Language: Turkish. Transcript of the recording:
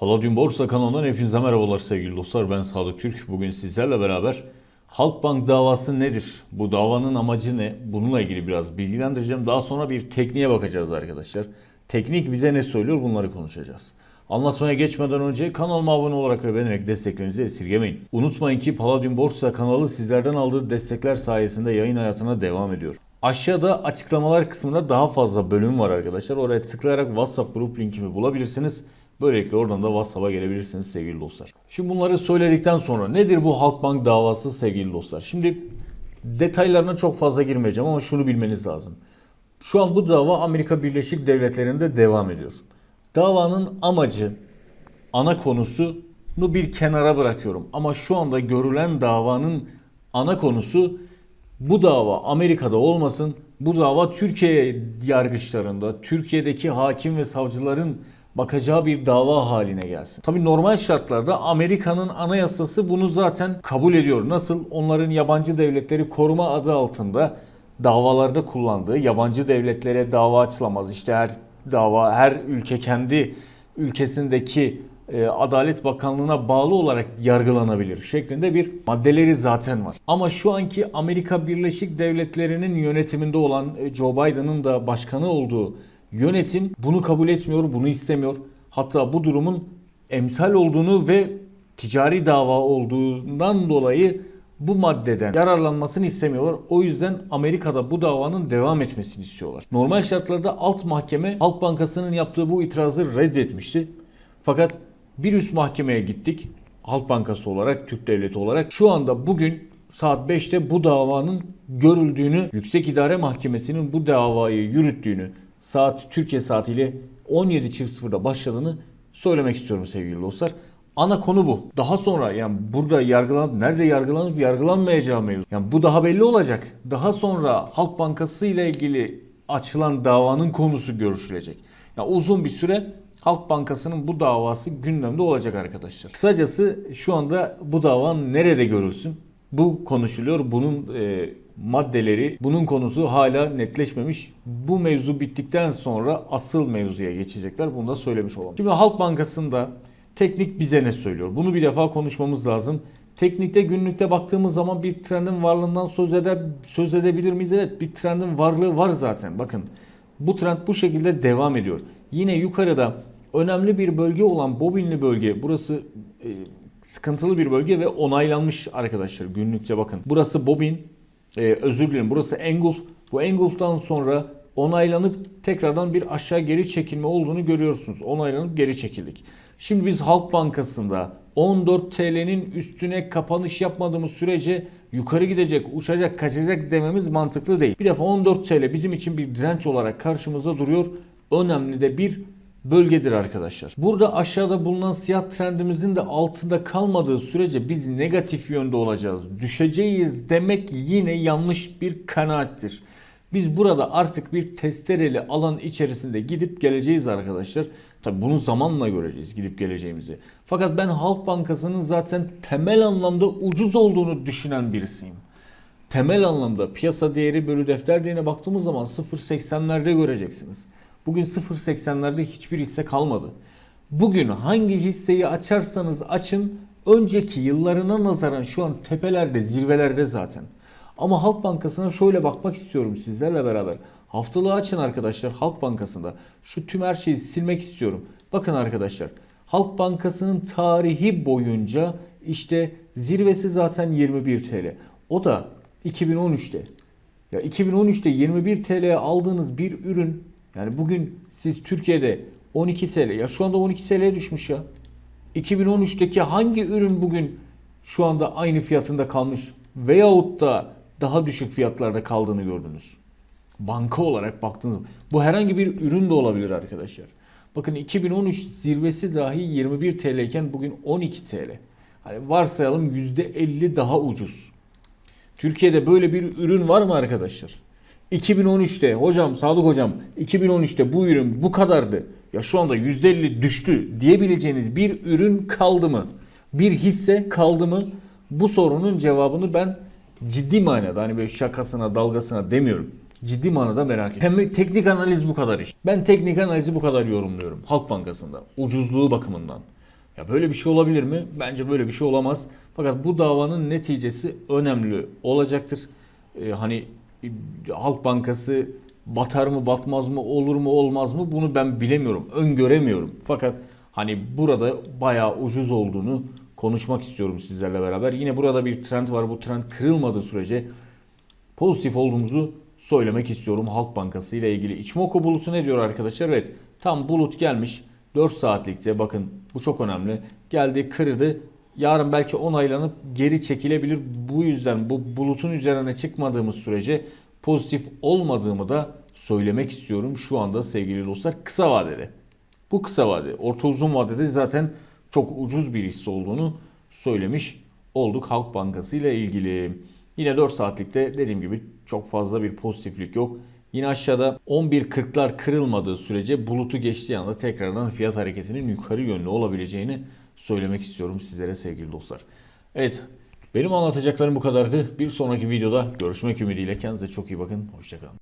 Palladium Borsa kanalından hepinize merhabalar sevgili dostlar. Ben Sadık Türk. Bugün sizlerle beraber Halkbank davası nedir? Bu davanın amacı ne? Bununla ilgili biraz bilgilendireceğim. Daha sonra bir tekniğe bakacağız arkadaşlar. Teknik bize ne söylüyor bunları konuşacağız. Anlatmaya geçmeden önce kanalıma abone olarak ve beğenerek desteklerinizi esirgemeyin. Unutmayın ki Palladium Borsa kanalı sizlerden aldığı destekler sayesinde yayın hayatına devam ediyor. Aşağıda açıklamalar kısmında daha fazla bölüm var arkadaşlar. Oraya tıklayarak WhatsApp grup linkimi bulabilirsiniz. Böylelikle oradan da WhatsApp'a gelebilirsiniz sevgili dostlar. Şimdi bunları söyledikten sonra nedir bu Halkbank davası sevgili dostlar? Şimdi detaylarına çok fazla girmeyeceğim ama şunu bilmeniz lazım. Şu an bu dava Amerika Birleşik Devletleri'nde devam ediyor. Davanın amacı, ana konusunu bir kenara bırakıyorum. Ama şu anda görülen davanın ana konusu bu dava Amerika'da olmasın. Bu dava Türkiye yargıçlarında, Türkiye'deki hakim ve savcıların bakacağı bir dava haline gelsin. Tabii normal şartlarda Amerika'nın anayasası bunu zaten kabul ediyor. Nasıl? Onların yabancı devletleri koruma adı altında davalarda kullandığı yabancı devletlere dava açılamaz. İşte her dava her ülke kendi ülkesindeki e, Adalet Bakanlığı'na bağlı olarak yargılanabilir şeklinde bir maddeleri zaten var. Ama şu anki Amerika Birleşik Devletleri'nin yönetiminde olan e, Joe Biden'ın da başkanı olduğu yönetim bunu kabul etmiyor, bunu istemiyor. Hatta bu durumun emsal olduğunu ve ticari dava olduğundan dolayı bu maddeden yararlanmasını istemiyorlar. O yüzden Amerika'da bu davanın devam etmesini istiyorlar. Normal şartlarda alt mahkeme Halk Bankası'nın yaptığı bu itirazı reddetmişti. Fakat bir üst mahkemeye gittik. Halk Bankası olarak, Türk Devleti olarak. Şu anda bugün saat 5'te bu davanın görüldüğünü, Yüksek İdare Mahkemesi'nin bu davayı yürüttüğünü, saat Türkiye saatiyle 17.00'da başladığını söylemek istiyorum sevgili dostlar. Ana konu bu. Daha sonra yani burada yargılanıp nerede yargılanıp yargılanmayacağı mevzu. Yani bu daha belli olacak. Daha sonra Halk Bankası ile ilgili açılan davanın konusu görüşülecek. Yani uzun bir süre Halk Bankası'nın bu davası gündemde olacak arkadaşlar. Kısacası şu anda bu dava nerede görülsün? Bu konuşuluyor. Bunun e, maddeleri, bunun konusu hala netleşmemiş. Bu mevzu bittikten sonra asıl mevzuya geçecekler. Bunu da söylemiş olalım. Şimdi Halk Bankası'nda teknik bize ne söylüyor? Bunu bir defa konuşmamız lazım. Teknikte günlükte baktığımız zaman bir trendin varlığından söz eder söz edebilir miyiz? Evet, bir trendin varlığı var zaten. Bakın bu trend bu şekilde devam ediyor. Yine yukarıda önemli bir bölge olan bobinli bölge. Burası e, sıkıntılı bir bölge ve onaylanmış arkadaşlar günlükçe bakın. Burası bobin, e, özür dilerim burası engulf. Bu engulf'tan sonra onaylanıp tekrardan bir aşağı geri çekilme olduğunu görüyorsunuz. Onaylanıp geri çekildik. Şimdi biz Halk Bankası'nda 14 TL'nin üstüne kapanış yapmadığımız sürece yukarı gidecek, uçacak, kaçacak dememiz mantıklı değil. Bir defa 14 TL bizim için bir direnç olarak karşımızda duruyor. Önemli de bir bölgedir arkadaşlar. Burada aşağıda bulunan siyah trendimizin de altında kalmadığı sürece biz negatif yönde olacağız. Düşeceğiz demek yine yanlış bir kanaattir. Biz burada artık bir testereli alan içerisinde gidip geleceğiz arkadaşlar. Tabi bunu zamanla göreceğiz gidip geleceğimizi. Fakat ben Halk Bankası'nın zaten temel anlamda ucuz olduğunu düşünen birisiyim. Temel anlamda piyasa değeri bölü defter değerine baktığımız zaman 0.80'lerde göreceksiniz. Bugün 0.80'lerde hiçbir hisse kalmadı. Bugün hangi hisseyi açarsanız açın önceki yıllarına nazaran şu an tepelerde, zirvelerde zaten. Ama Halk Bankası'na şöyle bakmak istiyorum sizlerle beraber. Haftalığı açın arkadaşlar Halk Bankası'nda. Şu tüm her şeyi silmek istiyorum. Bakın arkadaşlar. Halk Bankası'nın tarihi boyunca işte zirvesi zaten 21 TL. O da 2013'te. Ya 2013'te 21 TL'ye aldığınız bir ürün yani bugün siz Türkiye'de 12 TL ya şu anda 12 TL'ye düşmüş ya. 2013'teki hangi ürün bugün şu anda aynı fiyatında kalmış veyahut da daha düşük fiyatlarda kaldığını gördünüz. Banka olarak baktığınız bu herhangi bir ürün de olabilir arkadaşlar. Bakın 2013 zirvesi dahi 21 TL iken bugün 12 TL. Hani varsayalım %50 daha ucuz. Türkiye'de böyle bir ürün var mı arkadaşlar? 2013'te hocam Sadık hocam 2013'te bu ürün bu kadardı. Ya şu anda %50 düştü diyebileceğiniz bir ürün kaldı mı? Bir hisse kaldı mı? Bu sorunun cevabını ben ciddi manada hani böyle şakasına dalgasına demiyorum. Ciddi manada merak ediyorum. Hem teknik analiz bu kadar iş. Ben teknik analizi bu kadar yorumluyorum. Halk Bankası'nda. Ucuzluğu bakımından. Ya böyle bir şey olabilir mi? Bence böyle bir şey olamaz. Fakat bu davanın neticesi önemli olacaktır. Ee, hani Halk Bankası batar mı batmaz mı olur mu olmaz mı bunu ben bilemiyorum. Öngöremiyorum. Fakat hani burada bayağı ucuz olduğunu konuşmak istiyorum sizlerle beraber. Yine burada bir trend var. Bu trend kırılmadığı sürece pozitif olduğumuzu söylemek istiyorum Halk Bankası ile ilgili. İçimoku bulutu ne diyor arkadaşlar? Evet tam bulut gelmiş 4 saatlikte bakın bu çok önemli. Geldi kırdı. Yarın belki onaylanıp geri çekilebilir. Bu yüzden bu bulutun üzerine çıkmadığımız sürece pozitif olmadığımı da söylemek istiyorum şu anda sevgili dostlar kısa vadede. Bu kısa vade. Orta uzun vadede zaten çok ucuz bir hisse olduğunu söylemiş olduk Halk Bankası ile ilgili. Yine 4 saatlikte dediğim gibi çok fazla bir pozitiflik yok. Yine aşağıda 11.40'lar kırılmadığı sürece bulutu geçtiği anda tekrardan fiyat hareketinin yukarı yönlü olabileceğini söylemek istiyorum sizlere sevgili dostlar. Evet benim anlatacaklarım bu kadardı. Bir sonraki videoda görüşmek ümidiyle kendinize çok iyi bakın. Hoşçakalın.